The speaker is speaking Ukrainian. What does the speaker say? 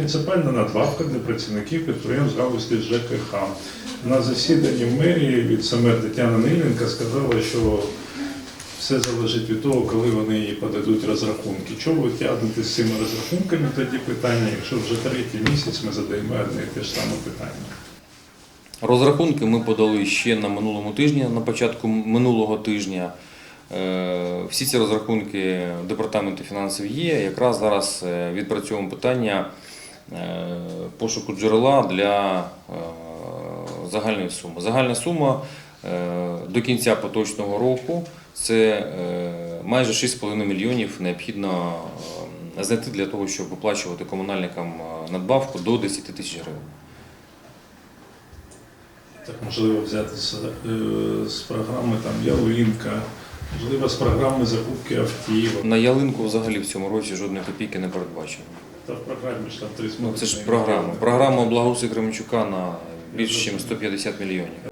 муніципальна надбавка для працівників підприємств галузі ЖКХ. На засіданні в мерії від саме Тетяна Ниленка сказала, що все залежить від того, коли вони їй подадуть розрахунки. Чого ви тягнете з цими розрахунками тоді питання, якщо вже третій місяць ми задаємо одне і те ж саме питання? Розрахунки ми подали ще на минулому тижні, на початку минулого тижня. Е, Всі ці розрахунки департаменту фінансів є. Якраз зараз е, відпрацьовуємо питання пошуку джерела для е, загальної суми. Загальна сума е, до кінця поточного року це е, майже 6,5 мільйонів необхідно е, знайти для того, щоб виплачувати комунальникам е, надбавку до 10 тисяч гривень. Так можливо взяти з, е, з програми там Ялинка, можливо, з програми закупки автівок. На ялинку взагалі в цьому році жодної копійки не передбачено. Та в програмі ж там 30 Ну це ж програма. Програма Благоуси Кременчука на більше ніж 150 мільйонів.